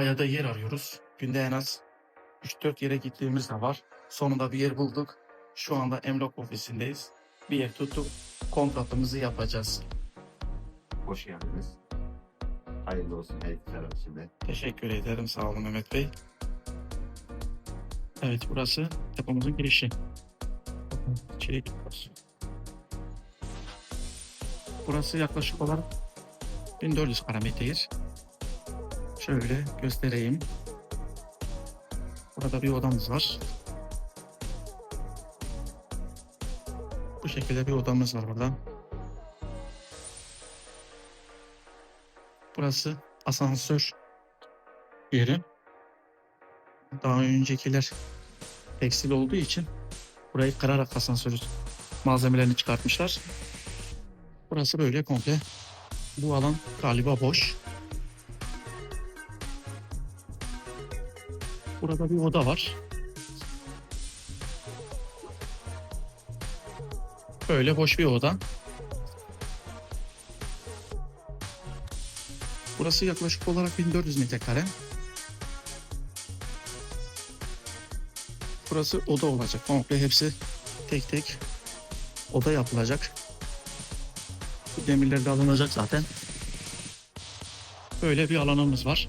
Kayada yer arıyoruz. Günde en az 3-4 yere gittiğimiz de var. Sonunda bir yer bulduk. Şu anda emlak ofisindeyiz. Bir yer tuttuk. Kontratımızı yapacağız. Hoş geldiniz. Hayırlı olsun her iki taraf için de. Teşekkür ederim. Sağ olun Mehmet Bey. Evet burası depomuzun girişi. İçeri gidiyoruz. Burası yaklaşık olarak 1400 parametre yer. Şöyle göstereyim. Burada bir odamız var. Bu şekilde bir odamız var burada. Burası asansör yeri. Daha öncekiler tekstil olduğu için burayı kırarak asansör malzemelerini çıkartmışlar. Burası böyle komple. Bu alan galiba boş. Burada bir oda var. Böyle boş bir oda. Burası yaklaşık olarak 1400 metrekare. Burası oda olacak. Komple hepsi tek tek oda yapılacak. Bu demirler de alınacak zaten. Böyle bir alanımız var.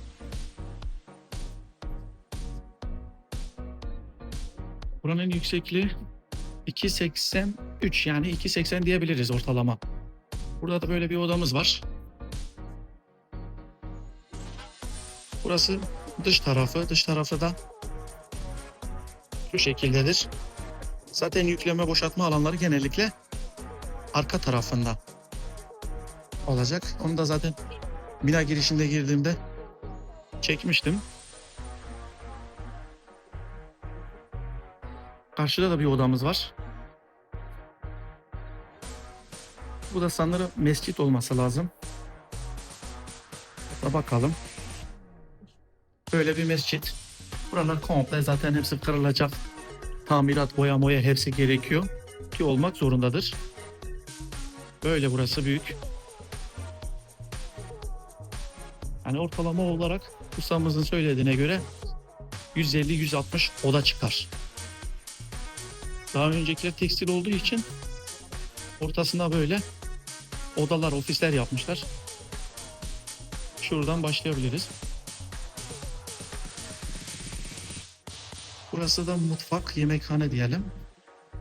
Buranın yüksekliği 2.83 yani 2.80 diyebiliriz ortalama. Burada da böyle bir odamız var. Burası dış tarafı. Dış tarafı da şu şekildedir. Zaten yükleme boşaltma alanları genellikle arka tarafında olacak. Onu da zaten bina girişinde girdiğimde çekmiştim. Karşıda da bir odamız var. Bu da sanırım mescit olması lazım. Da bakalım. Böyle bir mescit. Buralar komple zaten hepsi kırılacak. Tamirat, boya moya hepsi gerekiyor. Ki olmak zorundadır. Böyle burası büyük. Yani ortalama olarak ustamızın söylediğine göre 150-160 oda çıkar. Daha öncekiler tekstil olduğu için ortasında böyle odalar, ofisler yapmışlar. Şuradan başlayabiliriz. Burası da mutfak, yemekhane diyelim.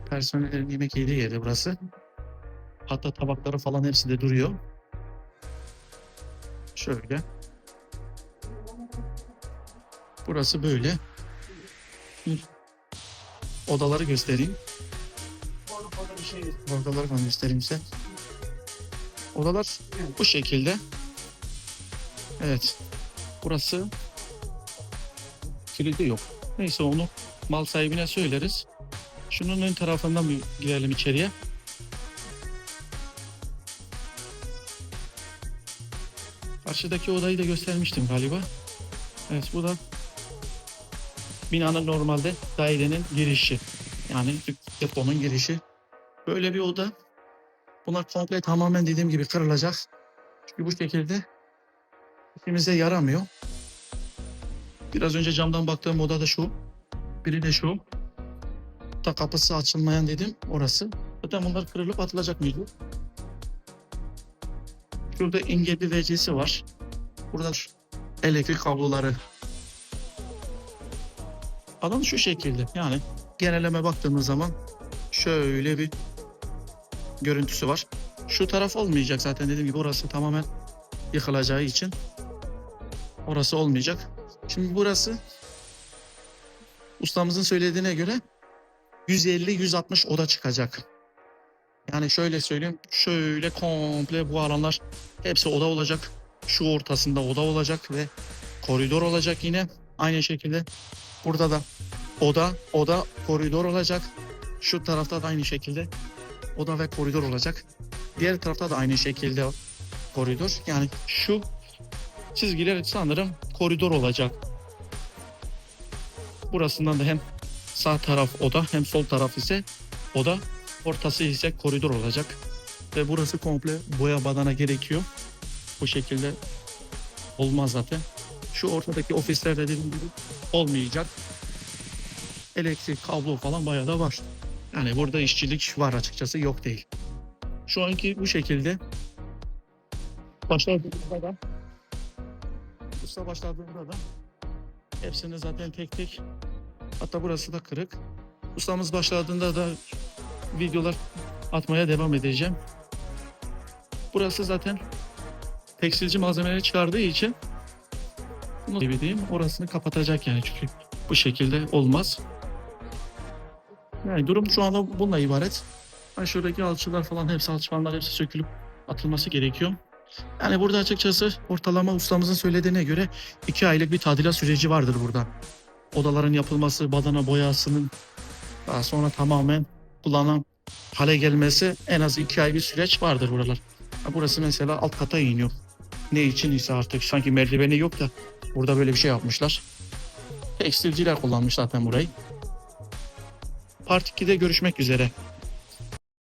Personellerin yemek yediği yeri burası. Hatta tabakları falan hepsi de duruyor. Şöyle. Burası böyle. Odaları göstereyim. Odaları ben göstereyim size. Odalar bu şekilde. Evet. Burası kilidi yok. Neyse onu mal sahibine söyleriz. Şunun ön tarafından bir girelim içeriye. Karşıdaki odayı da göstermiştim galiba. Evet bu da binanın normalde dairenin girişi. Yani deponun girişi. Böyle bir oda. Bunlar komple tamamen dediğim gibi kırılacak. Çünkü bu şekilde işimize yaramıyor. Biraz önce camdan baktığım oda da şu. Biri de şu. Da kapısı açılmayan dedim orası. Zaten bunlar kırılıp atılacak mıydı? Şurada engelli VC'si var. Burada elektrik kabloları. Alan şu şekilde. Yani geneleme baktığımız zaman şöyle bir görüntüsü var. Şu taraf olmayacak zaten dediğim gibi orası tamamen yıkılacağı için. Orası olmayacak. Şimdi burası ustamızın söylediğine göre 150-160 oda çıkacak. Yani şöyle söyleyeyim, şöyle komple bu alanlar hepsi oda olacak. Şu ortasında oda olacak ve koridor olacak yine. Aynı şekilde burada da oda, oda, koridor olacak. Şu tarafta da aynı şekilde oda ve koridor olacak. Diğer tarafta da aynı şekilde koridor. Yani şu çizgiler sanırım koridor olacak. Burasından da hem sağ taraf oda hem sol taraf ise oda. Ortası ise koridor olacak. Ve burası komple boya badana gerekiyor. Bu şekilde olmaz zaten. Şu ortadaki ofislerde dediğim gibi olmayacak. Elektrik, kablo falan bayağı da var. Yani burada işçilik var açıkçası yok değil. Şu anki bu şekilde başladığımızda da usta başladığında da hepsini zaten tek tek hatta burası da kırık. Ustamız başladığında da videolar atmaya devam edeceğim. Burası zaten tekstilci malzemeleri çıkardığı için bunu diyeyim orasını kapatacak yani çünkü bu şekilde olmaz. Yani durum şu anda bununla ibaret. Ha şuradaki alçılar falan hepsi alçıpanlar hepsi sökülüp atılması gerekiyor. Yani burada açıkçası ortalama ustamızın söylediğine göre iki aylık bir tadilat süreci vardır burada. Odaların yapılması, badana boyasının daha sonra tamamen kullanılan hale gelmesi en az iki ay bir süreç vardır buralar. Burası mesela alt kata iniyor. Ne için ise artık sanki merdiveni yok da burada böyle bir şey yapmışlar. Tekstilciler kullanmış zaten burayı. Part 2'de görüşmek üzere.